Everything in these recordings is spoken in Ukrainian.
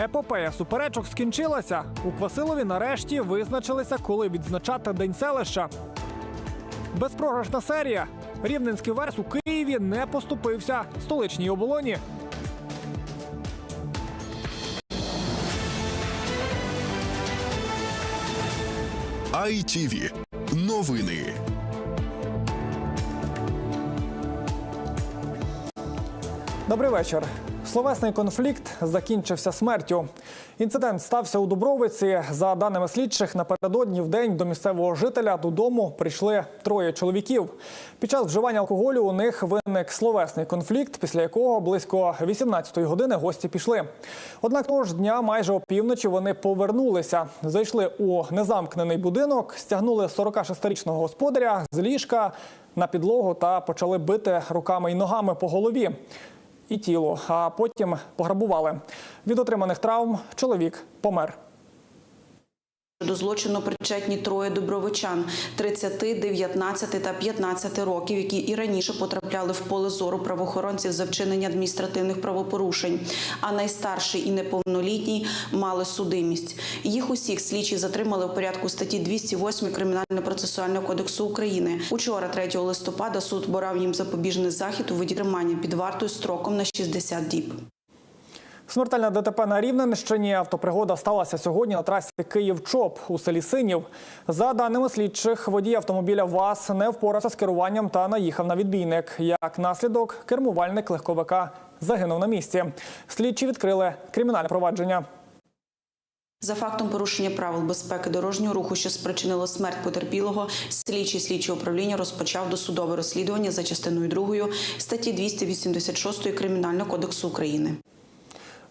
Епопея суперечок скінчилася. У Квасилові нарешті визначилися, коли відзначати День селища. Безпрограшна серія. Рівненський верс у Києві не поступився столичній оболоні. ITV. Новини. Добрий вечір. Словесний конфлікт закінчився смертю. Інцидент стався у Дубровиці. За даними слідчих, напередодні в день до місцевого жителя додому прийшли троє чоловіків. Під час вживання алкоголю у них виник словесний конфлікт, після якого близько 18-ї години гості пішли. Однак того ж дня, майже опівночі, вони повернулися. Зайшли у незамкнений будинок, стягнули 46-річного господаря з ліжка на підлогу та почали бити руками і ногами по голові і тіло, а потім пограбували. Від отриманих травм чоловік помер. До злочину причетні троє добровичан 30, 19 та 15 років, які і раніше потрапляли в поле зору правоохоронців за вчинення адміністративних правопорушень. А найстарший і неповнолітній мали судимість. Їх усіх слідчі затримали у порядку статті 208 Кримінально-процесуального кодексу України. Учора, 3 листопада, суд борав їм запобіжний захід у виді тримання під вартою строком на 60 діб. Смертельна ДТП на Рівненщині. Автопригода сталася сьогодні на трасі Київ-Чоп у селі Синів. За даними слідчих, водій автомобіля ВАЗ не впорався з керуванням та наїхав на відбійник. Як наслідок, кермувальник легковика загинув на місці. Слідчі відкрили кримінальне провадження. За фактом порушення правил безпеки дорожнього руху, що спричинило смерть потерпілого, слідчий слідчого управління розпочав досудове розслідування за частиною 2 статті 286 Кримінального кодексу України.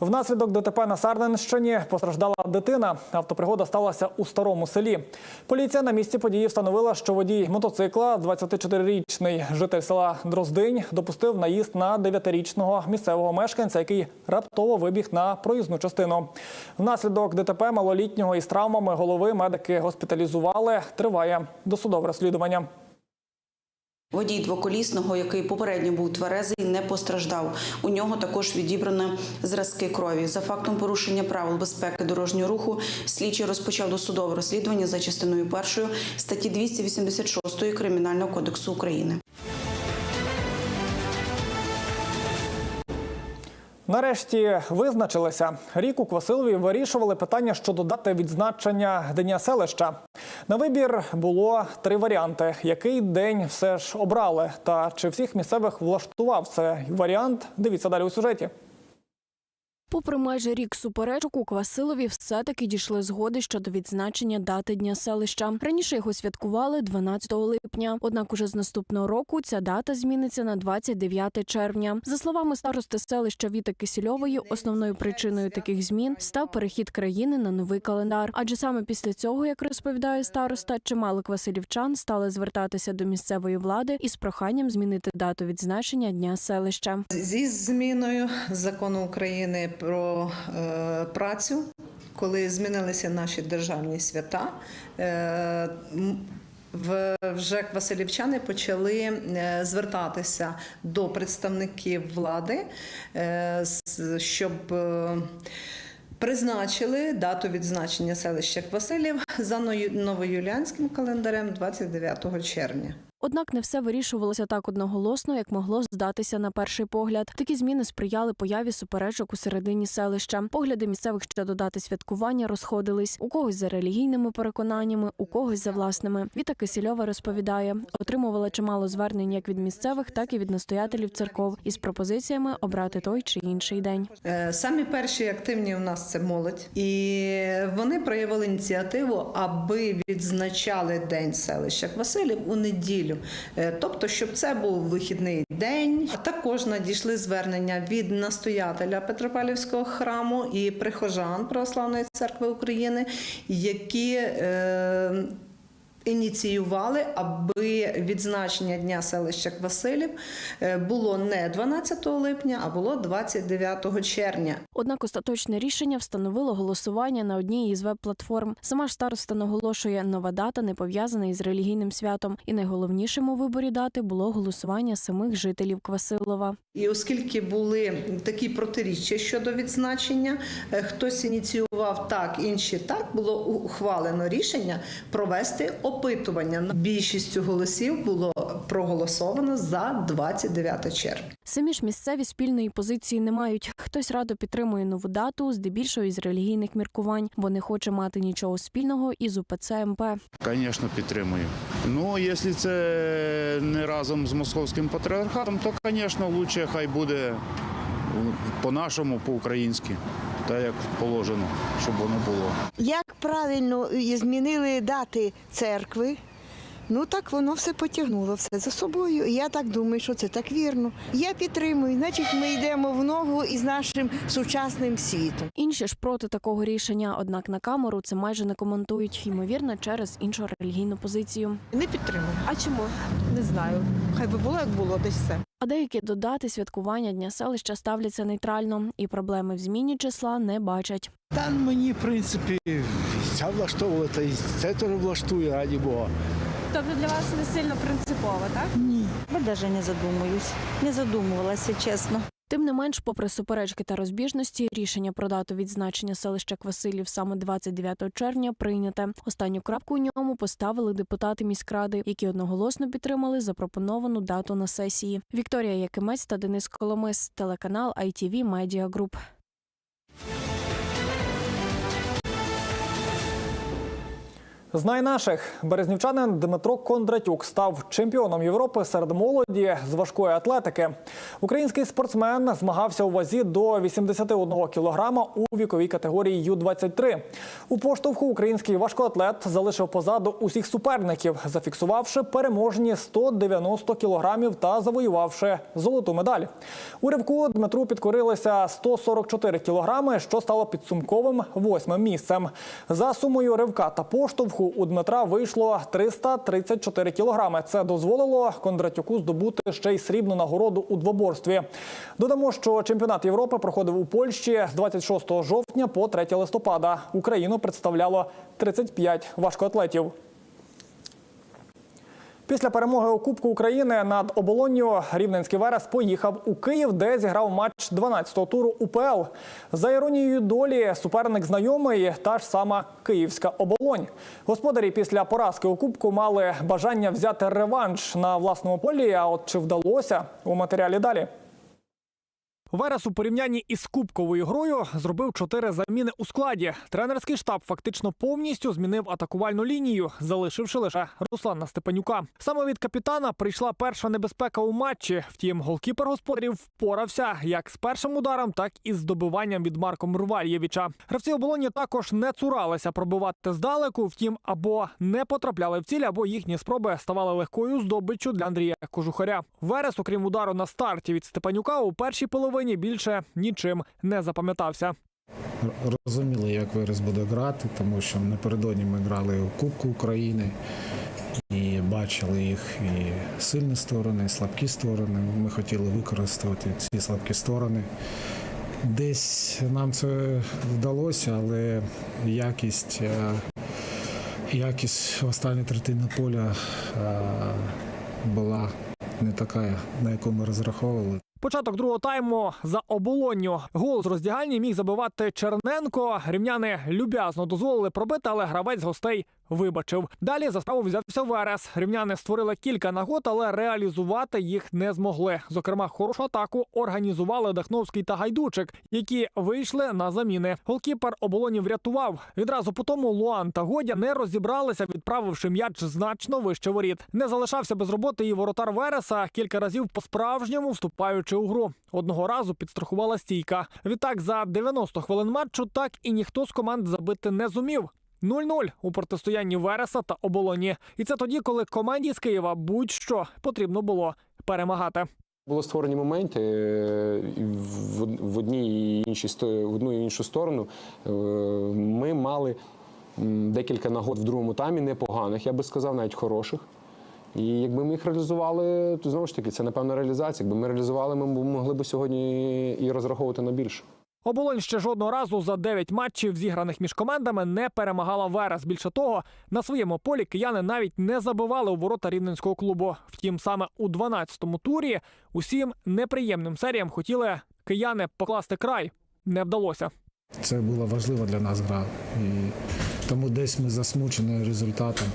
Внаслідок ДТП на Сарненщині постраждала дитина. Автопригода сталася у старому селі. Поліція на місці події встановила, що водій мотоцикла, 24-річний житель села Дроздинь, допустив наїзд на 9-річного місцевого мешканця, який раптово вибіг на проїзну частину. Внаслідок ДТП малолітнього із травмами голови медики госпіталізували. Триває досудове розслідування. Водій двоколісного, який попередньо був тверезий, не постраждав. У нього також відібрано зразки крові. За фактом порушення правил безпеки дорожнього руху, слідчий розпочав досудове розслідування за частиною першою статті 286 Кримінального кодексу України. Нарешті визначилися. Рік у Квасилові вирішували питання щодо дати відзначення Дня селища. На вибір було три варіанти. Який день все ж обрали? Та чи всіх місцевих влаштував цей варіант? Дивіться далі у сюжеті. Попри майже рік суперечок у Квасилові все-таки дійшли згоди щодо відзначення дати дня селища. Раніше його святкували 12 липня. Однак уже з наступного року ця дата зміниться на 29 червня. За словами старости селища Віти Кисільової, основною причиною таких змін став перехід країни на новий календар. Адже саме після цього, як розповідає староста, чимало квасилівчан стали звертатися до місцевої влади із проханням змінити дату відзначення дня селища. Зі зміною закону України про е, працю, коли змінилися наші державні свята, е, в вже Василівчани почали е, звертатися до представників влади, щоб призначили дату відзначення селища Квасилів за новоюліанським календарем 29 червня. Однак не все вирішувалося так одноголосно, як могло здатися на перший погляд. Такі зміни сприяли появі суперечок у середині селища. Погляди місцевих щодо дати святкування розходились у когось за релігійними переконаннями, у когось за власними. Віта Кисільова розповідає, отримувала чимало звернень як від місцевих, так і від настоятелів церков із пропозиціями обрати той чи інший день. Е, Самі перші активні у нас це молодь, і вони проявили ініціативу, аби відзначали день селища Василів у неділю. Е, Тобто, щоб це був вихідний день. Також надійшли звернення від настоятеля Петропавлівського храму і прихожан Православної церкви України, які е, ініціювали, аби відзначення дня селища Квасилів е, було не 12 липня, а було 29 червня. Однак остаточне рішення встановило голосування на одній із веб-платформ. Сама ж староста наголошує, нова дата не пов'язана із релігійним святом. І найголовнішим у виборі дати було голосування самих жителів Квасилова. І оскільки були такі протиріччя щодо відзначення, е, хтось ініціював так, інші так, було ухвалено рішення провести опитування. Більшістю голосів було проголосовано за 29 червня. Самі ж місцеві спільної позиції не мають. Хтось радо підтримує нову дату, здебільшого із релігійних міркувань, бо не хоче мати нічого спільного із УПЦ МП. Звісно, підтримую. Ну, якщо це не разом з московським патріархатом, то, звісно, краще хай буде по-нашому, по-українськи, так як положено, щоб воно було. Як правильно змінили дати церкви, ну так воно все потягнуло все за собою. І я так думаю, що це так вірно. Я підтримую, значить, ми йдемо в ногу із нашим сучасним світом. Інші ж проти такого рішення, однак на камеру це майже не коментують, ймовірно, через іншу релігійну позицію. Не підтримую. А чому? Не знаю. Хай би було, як було, десь все. А деякі до дати святкування дня селища ставляться нейтрально і проблеми в зміні числа не бачать. Та мені, в принципі, ця влаштовувала, та й це теж влаштує, раді Бога. Тобто для вас не сильно принципово, так? Ні. Я даже не задумуюсь. Не задумувалася, чесно. Тим не менш, попри суперечки та розбіжності, рішення про дату відзначення селища Квасилів саме 29 червня прийняте. Останню крапку у ньому поставили депутати міськради, які одноголосно підтримали запропоновану дату на сесії. Вікторія Якимець та Денис Коломис, телеканал ITV Media Group. Знай наших березнівчанин Дмитро Кондратюк став чемпіоном Європи серед молоді з важкої атлетики. Український спортсмен змагався у вазі до 81 кілограма у віковій категорії Ю-23. У поштовху український важкоатлет залишив позаду усіх суперників, зафіксувавши переможні 190 кілограмів та завоювавши золоту медаль. У ривку Дмитру підкорилися 144 кілограми, що стало підсумковим восьмим місцем. За сумою ривка та поштовху у Дмитра вийшло 334 кілограми. Це дозволило Кондратюку здобути ще й срібну нагороду у двоборстві. Додамо, що чемпіонат Європи проходив у Польщі з 26 жовтня по 3 листопада. Україну представляло 35 важкоатлетів. Після перемоги у Кубку України над оболонню Рівненський Верес поїхав у Київ, де зіграв матч 12-го туру УПЛ. За іронією долі суперник знайомий та ж сама Київська оболонь. Господарі після поразки у Кубку мали бажання взяти реванш на власному полі. А от чи вдалося у матеріалі далі? Верес у порівнянні із кубковою грою зробив чотири заміни у складі. Тренерський штаб фактично повністю змінив атакувальну лінію, залишивши лише Руслана Степанюка. Саме від капітана прийшла перша небезпека у матчі. Втім, голкіпер господарів впорався як з першим ударом, так і з добиванням від Марко Мрвальєвича. Гравці оболоні також не цуралися пробивати здалеку. Втім, або не потрапляли в ціль, або їхні спроби ставали легкою здобиччю для Андрія Кожухаря. Верес, окрім удару на старті від Степанюка, у першій половині більше нічим не запам'ятався. Розуміли, як Верес буде грати, тому що напередодні ми грали у Кубку України і бачили їх і сильні сторони, і слабкі сторони. Ми хотіли використати ці слабкі сторони. Десь нам це вдалося, але якість, е, якість останньої третини поля е, була не така, на яку ми розраховували. Початок другого тайму за оболонню. Гол з роздягальні міг забивати Черненко. Рівняни люб'язно дозволили пробити, але гравець гостей вибачив. Далі за справу взявся Верес. Рівняни створили кілька нагод, але реалізувати їх не змогли. Зокрема, хорошу атаку організували Дахновський та Гайдучик, які вийшли на заміни. Голкіпер оболоні врятував. Відразу по тому Луан та Годя не розібралися, відправивши м'яч значно вище воріт. Не залишався без роботи і воротар Вереса кілька разів по-справжньому вступаючи у гру. Одного разу підстрахувала стійка. Відтак за 90 хвилин матчу так і ніхто з команд забити не зумів. 0-0 у протистоянні Вереса та оболоні. І це тоді, коли команді з Києва будь-що потрібно було перемагати. Були створені моменти е, в одній і іншій в одну і іншу сторону. Е, Ми мали декілька нагод в другому таймі, непоганих, я би сказав, навіть хороших. І якби ми їх реалізували, то знову ж таки, це напевно реалізація. Якби ми реалізували, ми могли б сьогодні і розраховувати на більше. Оболонь ще жодного разу за 9 матчів, зіграних між командами, не перемагала Верес. Більше того, на своєму полі кияни навіть не забивали у ворота рівненського клубу. Втім, саме у 12-му турі усім неприємним серіям хотіли кияни покласти край. Не вдалося. Це була важлива для нас гра. І тому десь ми засмучені результатом.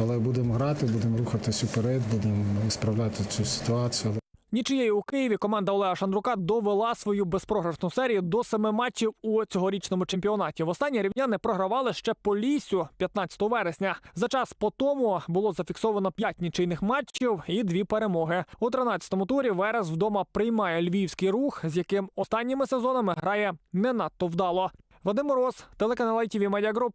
Але будемо грати, будемо рухатись уперед, будемо справляти цю ситуацію. Нічиєю у Києві команда Олега Шандрука довела свою безпрограшну серію до семи матчів у цьогорічному чемпіонаті. Востаннє рівняни програвали ще по лісю 15 вересня. За час по тому було зафіксовано п'ять нічийних матчів і дві перемоги. У 13-му турі Верес вдома приймає львівський рух, з яким останніми сезонами грає не надто вдало. Вадим Мороз, телеканал ITV Media Group.